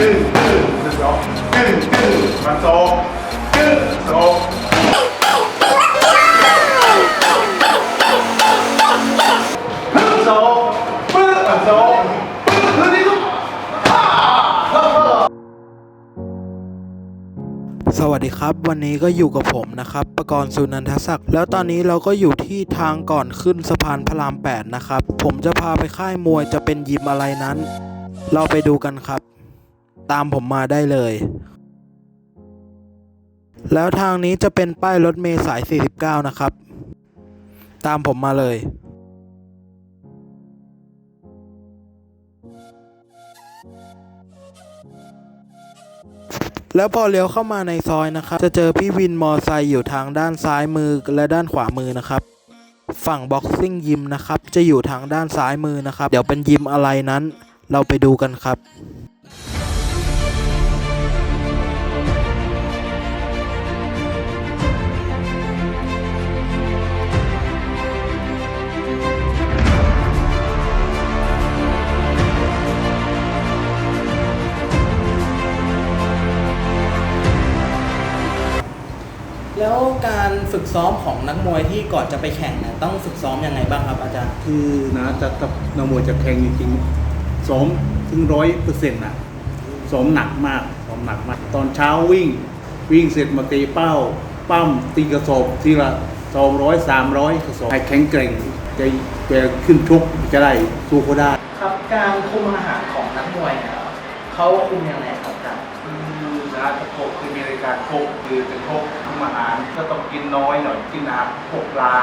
กึ่งกึ่งหนึ่งสองกึ่งกึ่งมันโซกึ่งโซฮึ่งโซปึ๊บมันโซปึ๊บนี่ลูกสวัสดีครับ วันนี้ก็อยู่กับผมนะครับ ประกรณ์สุนันทศักดิ์แล้วตอนนี้เราก็อยู่ที่ทางก่อนขึ้นสะพานพระราม 8 นะครับ ผมจะพาไปค่ายมวยจะเป็นยิมอะไรนั้น เราไปดูกันครับ ตามผมมาได้เลย แล้วทางนี้จะเป็นป้ายรถเมล์สาย 49 นะครับ ตามผมมาเลยแล้วพอเลี้ยวเข้ามาในซอยนะครับ จะเจอพี่วินมอไซค์อยู่ทางด้านซ้ายมือและด้านขวามือนะครับ ฝั่งบ็อกซิ่งยิมนะครับ จะอยู่ทางด้านซ้ายมือนะครับ เดี๋ยวเป็นยิมอะไรนั้น เราไปดูกันครับ แล้วการฝึกซ้อมของนักมวยที่ก่อนจะไปแข่งเนี่ยต้องฝึกซ้อมยังไงบ้างครับอาจารย์ คือนะจะถ้านักมวยจะแข่งจริงๆซ้อมถึงร้อยเปอร์เซ็นต์นะซ้อมหนักมากซ้อมหนักมาก ตอนเช้าวิ่ง วิ่งเสร็จมาตีเป้า ปั้มตีกระสอบทีละสองร้อยสามร้อยกระสอบให้แข็งแกร่งจะจะขึ้นชกจะได้สู้เขาได้ ครับการคุมอาหารของนักมวยเนี่ยเขาคุมยังไงครับอาจารย์ คือนะจะโกคือมีรายการโคกคือจะโคกทำอาหารก็ต้องกินน้อยหน่อยกินอาหารพวกปลา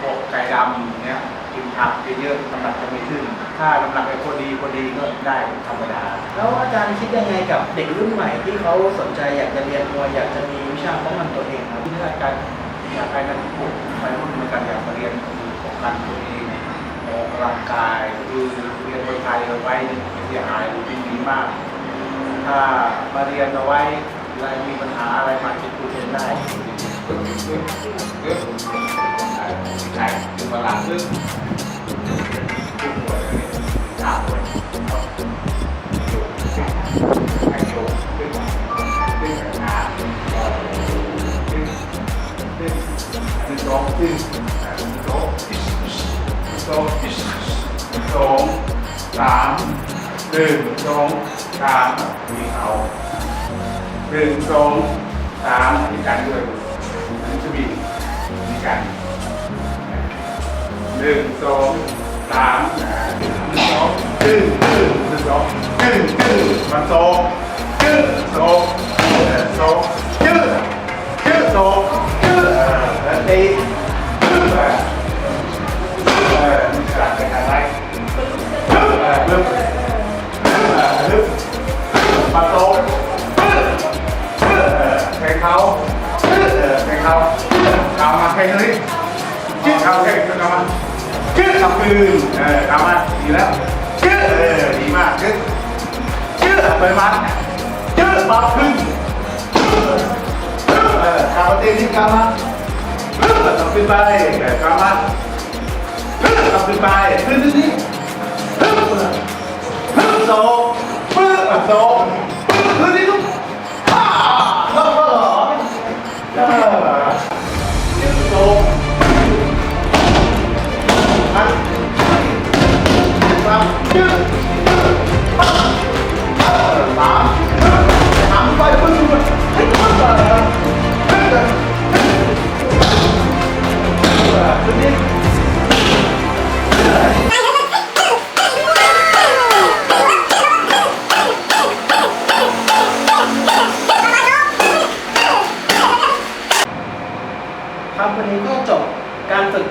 พวกไก่ดำอย่างเนี้ยกินผักเยอะๆน้ำหนักจะไม่ขึ้น ถ้าน้ำหนักไอ้พอดีพอดีก็ได้ธรรมดา แล้วอาจารย์คิดยังไงกับเด็กรุ่นใหม่ที่เขาสนใจอยากจะเรียนมวยอยากจะมีวิชาป้องกันตัวเองครับที่ถ้าการอยากให้นักพวกไปรุ่นเหมือนกันอยากมาเรียนคือป้องกันตัวเองออกกำลังกายคือเรียนมวยไทยเอาไว้เสียหายหรือไม่ดีมาก ถ้ามาเรียนเอาไว้อะไรมีปัญหาอะไรมาคิดคุยกันได้ใช่คือมาหลังซึ่งผู้ป่วยถามว่าให้โยสองขึ้นสองสองสองสามหนึ่งสอง สามมีเขาหนึ่งสองสามมีการด้วยมันจะมีมีการหนึ่งสองสามหนึ่งสองกึ่งกึ่งหนึ่งสองกึ่งกึ่งมันโตตึ้งโตโต แข่งเขาแข่งเขาเอามาแข่งเลยยืดเขาแข่งกันมายืดกับปืนเออเอามาดีแล้วยืดเออดีมากยืดยืดไปมันยืดมาขึ้นเออคาร์บอนเตนิกามาต้องขึ้นไปเออกามาต้องขึ้นไปขึ้นนี่ฮึบโซปึ๊บโซปึ๊บนี่ลูกฮ่าเลิกเหรอ เ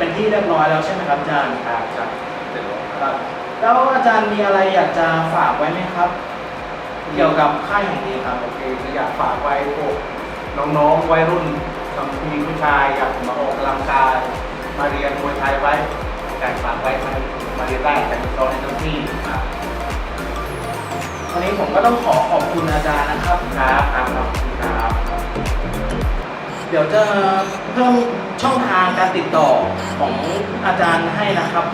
เป็นที่เรียบร้อยแล้วใช่ไหมครับอาจารย์ ครับครับเสร็จแล้วครับ แล้วอาจารย์มีอะไรอยากจะฝากไว้ไหมครับ เกี่ยวกับค่ายแห่งนี้ครับ โอเคก็อยากฝากไว้พวกน้องๆวัยรุ่นทั้งผู้หญิงผู้ชายอยากมาออกกำลังกาย มาเรียนมวยไทยไว้อยากฝากไว้มามาเรียนได้แต่ตอนในทั้งที่ครับวันนี้ผมก็ต้องขอขอบคุณอาจารย์นะครับ ครับครับครับ เดี๋ยวจะเพิ่มช่องทางการติดต่อของอาจารย์ให้นะครับ